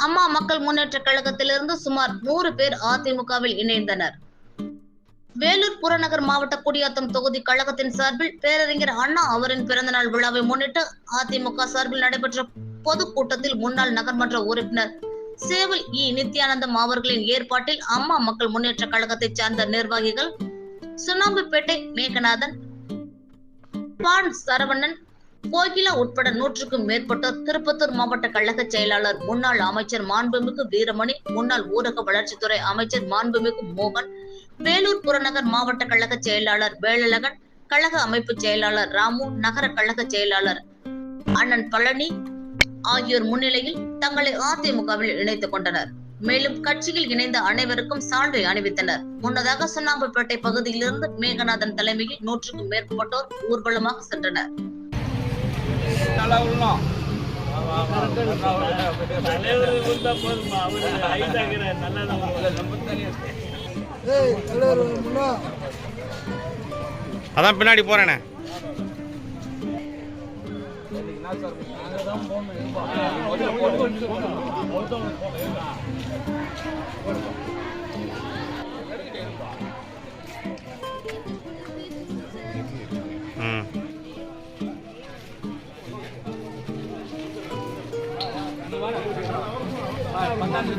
அம்மா மக்கள் முன்னேற்ற கழகத்திலிருந்து சுமார் நூறு பேர் அதிமுகவில் இணைந்தனர். வேலூர் புறநகர் மாவட்ட குடியாத்தம் தொகுதி கழகத்தின் சார்பில் பேரறிஞர் அண்ணா அவரின் பிறந்தநாள் விழாவை முன்னிட்டு அதிமுக சார்பில் நடைபெற்ற பொதுக்கூட்டத்தில் முன்னாள் நகர்மன்ற உறுப்பினர் சேவல் இ. நித்யானந்தம் அவர்களின் ஏற்பாட்டில் அம்மா மக்கள் முன்னேற்ற கழகத்தைச் சார்ந்த நிர்வாகிகள் சுண்ணாம்புப்பேட்டை மேகநாதன் பான் சரவணன் கோகிலா உட்பட நூற்றுக்கும் மேற்பட்டோர் திருப்பத்தூர் மாவட்ட கழக செயலாளர் முன்னாள் அமைச்சர் மாண்புமிகு வீரமணி முன்னாள் ஊரக வளர்ச்சித்துறை அமைச்சர் மாண்புமிகு மோகன் வேலூர் புறநகர் மாவட்ட கழக செயலாளர் வேலழகன் கழக அமைப்பு செயலாளர் ராமு நகர கழக செயலாளர் அண்ணன் பழனி ஆகியோர் முன்னிலையில் தங்களை அதிமுகவில் இணைத்துக் கொண்டனர். மேலும் கட்சியில் இணைந்த அனைவருக்கும் சான்றை அணிவித்தனர். முன்னதாக சுண்ணாம்புப்பேட்டை பகுதியிலிருந்து மேகநாதன் தலைமையில் நூற்றுக்கும் மேற்பட்டோர் ஊர்வலமாக சென்றனர். தலைவர் அதான் பின்னாடி போறேனே. பண்ணாங்க